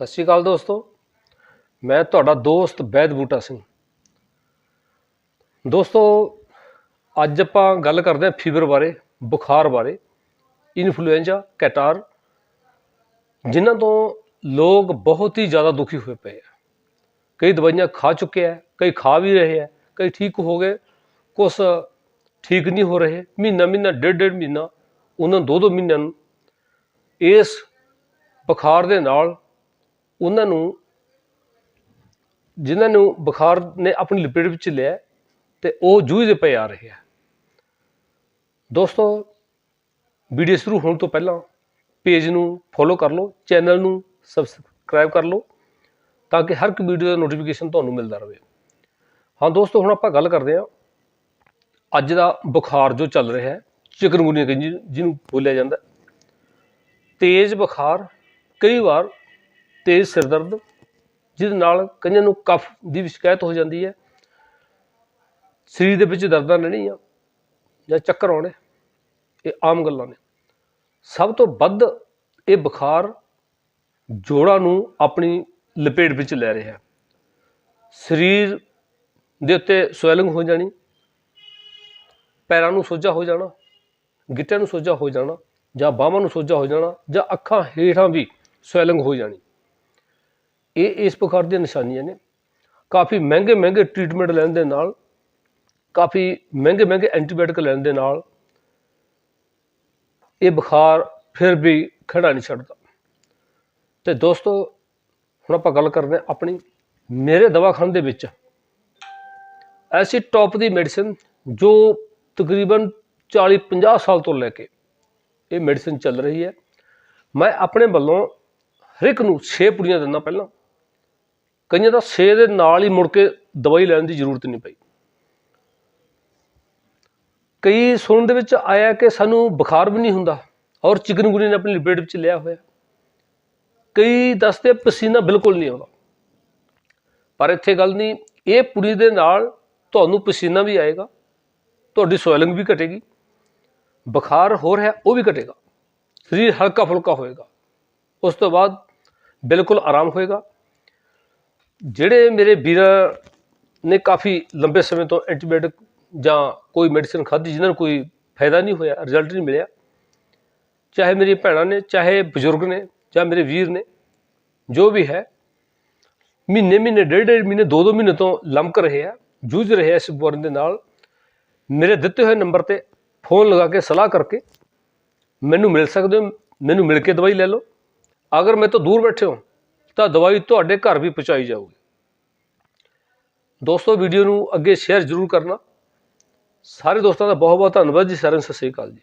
ਸਤਿ ਸ਼੍ਰੀ ਅਕਾਲ ਦੋਸਤੋ। ਮੈਂ ਤੁਹਾਡਾ ਦੋਸਤ ਬੈਦ ਬੂਟਾ ਸਿੰਘ। ਦੋਸਤੋ, ਅੱਜ ਆਪਾਂ ਗੱਲ ਕਰਦੇ ਹਾਂ ਫੀਵਰ ਬਾਰੇ, ਬੁਖਾਰ ਬਾਰੇ ਇਨਫਲੂਐਂਜ਼ਾ ਕੈਟਾਰ, ਜਿਨ੍ਹਾਂ ਤੋਂ ਲੋਕ ਬਹੁਤ ਹੀ ਜ਼ਿਆਦਾ ਦੁਖੀ ਹੋਏ ਪਏ ਆ। ਕਈ ਦਵਾਈਆਂ ਖਾ ਚੁੱਕੇ ਆ, ਕਈ ਖਾ ਵੀ ਰਹੇ ਆ, ਕਈ ਠੀਕ ਹੋ ਗਏ, ਕੁਛ ਠੀਕ ਨਹੀਂ ਹੋ ਰਹੇ। ਮਹੀਨਾ ਮਹੀਨਾ, ਡੇਢ ਡੇਢ ਮਹੀਨਾ, ਉਹਨਾਂ ਦੋ ਦੋ ਮਹੀਨਿਆਂ ਨੂੰ ਇਸ ਬੁਖਾਰ ਦੇ ਨਾਲ ਉਹਨਾਂ ਨੂੰ, ਜਿਨ੍ਹਾਂ ਨੂੰ ਬੁਖਾਰ ਨੇ ਆਪਣੀ ਲਪੇਟ ਵਿੱਚ ਲਿਆ ਤੇ ਉਹ ਜੂਝਦੇ ਪਏ ਆ ਰਹੇ ਆ। ਦੋਸਤੋ, ਵੀਡੀਓ ਸ਼ੁਰੂ ਹੋਣ ਤੋਂ ਪਹਿਲਾਂ ਪੇਜ ਨੂੰ ਫੋਲੋ ਕਰ ਲਓ, ਚੈਨਲ ਨੂੰ ਸਬਸਕ੍ਰਾਈਬ ਕਰ ਲਓ, ਤਾਂ ਕਿ ਹਰ ਇੱਕ ਵੀਡੀਓ ਦਾ ਨੋਟੀਫਿਕੇਸ਼ਨ ਤੁਹਾਨੂੰ ਮਿਲਦਾ ਰਹੇ। ਹਾਂ ਦੋਸਤੋ, ਹੁਣ ਆਪਾਂ ਗੱਲ ਕਰਦੇ ਹਾਂ। ਅੱਜ ਦਾ ਬੁਖਾਰ ਜੋ ਚੱਲ ਰਿਹਾ ਹੈ, ਚਿਕਨਗੁਨੀਆ ਜਿਹਨੂੰ ਜਿਹਨੂੰ ਬੋਲਿਆ ਜਾਂਦਾ ਤੇਜ਼ ਬੁਖਾਰ ਕਈ ਵਾਰ ਤੇਜ਼ ਸਿਰ ਦਰਦ ਜਿਹਦੇ ਨਾਲ ਕਈਆਂ ਨੂੰ ਕਫ ਦੀ ਵੀ ਸ਼ਿਕਾਇਤ ਹੋ ਜਾਂਦੀ ਹੈ। ਸਰੀਰ ਦੇ ਵਿੱਚ ਦਰਦਾਂ ਰਹਿਣੀਆਂ ਜਾਂ ਚੱਕਰ ਆਉਣੇ, ਇਹ ਆਮ ਗੱਲਾਂ ਨੇ। ਸਭ ਤੋਂ ਵੱਧ ਇਹ ਬੁਖਾਰ ਜੋੜਾਂ ਨੂੰ ਆਪਣੀ ਲਪੇਟ ਵਿੱਚ ਲੈ ਰਿਹਾ ਹੈ। ਸਰੀਰ ਦੇ ਉੱਤੇ ਸਵੈਲਿੰਗ ਹੋ ਜਾਣੀ, ਪੈਰਾਂ ਨੂੰ ਸੋਜਾ ਹੋ ਜਾਣਾ, ਗਿੱਟਿਆਂ ਨੂੰ ਸੋਜਾ ਹੋ ਜਾਣਾ, ਜਾਂ ਬਾਹਾਂ ਨੂੰ ਸੋਜਾ ਹੋ ਜਾਣਾ, ਜਾਂ ਅੱਖਾਂ ਹੇਠਾਂ ਵੀ ਸਵੈਲਿੰਗ ਹੋ ਜਾਣੀ। ਇਹ ਇਸ ਪ੍ਰਕਾਰ ਦੀਆਂ ਨਿਸ਼ਾਨੀਆਂ ਨੇ। ਕਾਫੀ ਮਹਿੰਗੇ ਮਹਿੰਗੇ ਟ੍ਰੀਟਮੈਂਟ ਲੈਣ ਦੇ ਨਾਲ, ਕਾਫੀ ਮਹਿੰਗੇ ਮਹਿੰਗੇ ਐਂਟੀਬਾਇਓਟਿਕ ਲੈਣ ਦੇ ਨਾਲ ਇਹ ਬੁਖਾਰ ਫਿਰ ਵੀ ਖੜਾ ਨਹੀਂ ਛੱਡਦਾ। ਤੇ ਦੋਸਤੋ, ਹੁਣ ਆਪਾਂ ਗੱਲ ਕਰਦੇ ਹਾਂ ਆਪਣੀ ਮੇਰੇ ਦਵਾਖਾਨੇ ਦੇ ਵਿੱਚ। ਐਸੀ ਟੌਪ ਦੀ ਮੈਡੀਸਿਨ ਜੋ ਤਕਰੀਬਨ 40 50 ਸਾਲ ਤੋਂ ਲੈ ਕੇ ਇਹ ਮੈਡੀਸਿਨ ਚੱਲ ਰਹੀ ਹੈ। ਮੈਂ ਆਪਣੇ ਵੱਲੋਂ ਹਰ ਇੱਕ ਨੂੰ 6 ਪੁੜੀਆਂ ਦਿੰਦਾ ਪਹਿਲਾਂ। ਕਈਆਂ ਦਾ 6 ਦੇ ਨਾਲ ਹੀ ਮੁੜ ਕੇ ਦਵਾਈ ਲੈਣ ਦੀ ਜ਼ਰੂਰਤ ਨਹੀਂ ਪਈ। ਕਈ ਸੁਣਨ ਦੇ ਵਿੱਚ ਆਇਆ ਕਿ ਸਾਨੂੰ ਬੁਖਾਰ ਵੀ ਨਹੀਂ ਹੁੰਦਾ ਔਰ ਚਿਕਨਗੁਨੀ ਨੇ ਆਪਣੀ ਲਪੇਟ ਵਿੱਚ ਲਿਆ ਹੋਇਆ। ਕਈ ਦੱਸਦੇ ਪਸੀਨਾ ਬਿਲਕੁਲ ਨਹੀਂ ਆਉਂਦਾ। ਪਰ ਇੱਥੇ ਗੱਲ ਨਹੀਂ, ਇਹ ਪੁਰੀ ਦੇ ਨਾਲ ਤੁਹਾਨੂੰ ਪਸੀਨਾ ਵੀ ਆਏਗਾ, ਤੁਹਾਡੀ ਸਵੈਲਿੰਗ ਵੀ ਘਟੇਗੀ, ਬੁਖਾਰ ਹੋ ਰਿਹਾ ਉਹ ਵੀ ਘਟੇਗਾ, ਸਰੀਰ ਹਲਕਾ ਫੁਲਕਾ ਹੋਏਗਾ, ਉਸ ਤੋਂ ਬਾਅਦ ਬਿਲਕੁਲ ਆਰਾਮ ਹੋਏਗਾ। ਜਿਹੜੇ ਮੇਰੇ ਵੀਰਾਂ ਨੇ ਕਾਫੀ ਲੰਬੇ ਸਮੇਂ ਤੋਂ ਐਂਟੀਬਾਇਓਟਿਕ ਜਾਂ ਕੋਈ ਮੈਡੀਸਿਨ ਖਾਧੀ ਜਿਨ੍ਹਾਂ ਨੂੰ ਕੋਈ ਫਾਇਦਾ ਨਹੀਂ ਹੋਇਆ ਰਿਜ਼ਲਟ ਨਹੀਂ ਮਿਲਿਆ, ਚਾਹੇ ਮੇਰੀ ਭੈਣਾਂ ਨੇ, ਚਾਹੇ ਬਜ਼ੁਰਗ ਨੇ, ਜਾਂ ਮੇਰੇ ਵੀਰ ਨੇ, ਜੋ ਵੀ ਹੈ, ਮਹੀਨੇ ਮਹੀਨੇ, ਡੇਢ ਡੇਢ ਮਹੀਨੇ, ਦੋ ਦੋ ਮਹੀਨੇ ਤੋਂ ਲੰਮਕ ਰਹੇ ਆ, ਜੂਝ ਰਹੇ ਆ ਇਸ ਬਿਮਾਰੀ ਦੇ ਨਾਲ, ਮੇਰੇ ਦਿੱਤੇ ਹੋਏ ਨੰਬਰ ਤੇ ਫੋਨ ਲਗਾ ਕੇ ਸਲਾਹ ਕਰਕੇ ਮੈਨੂੰ ਮਿਲ ਸਕਦੇ ਹੋ, ਮੈਨੂੰ ਮਿਲ ਕੇ ਦਵਾਈ ਲੈ ਲਓ, ਅਗਰ ਮੈਂ ਤੋਂ ਦੂਰ ਬੈਠੇ ਹੋ, ਤਾਂ ਦਵਾਈ ਤੁਹਾਡੇ ਘਰ ਵੀ ਪਹੁੰਚਾਈ ਜਾਊਗੀ। ਦੋਸਤੋ ਵੀਡੀਓ ਨੂੰ ਅੱਗੇ ਸ਼ੇਅਰ ਜ਼ਰੂਰ ਕਰਨਾ। ਸਾਰੇ ਦੋਸਤਾਂ ਦਾ ਬਹੁਤ ਬਹੁਤ ਧੰਨਵਾਦ ਜੀ। ਸਾਰਿਆਂ ਨੂੰ ਸਤਿ ਸ੍ਰੀ ਅਕਾਲ ਜੀ।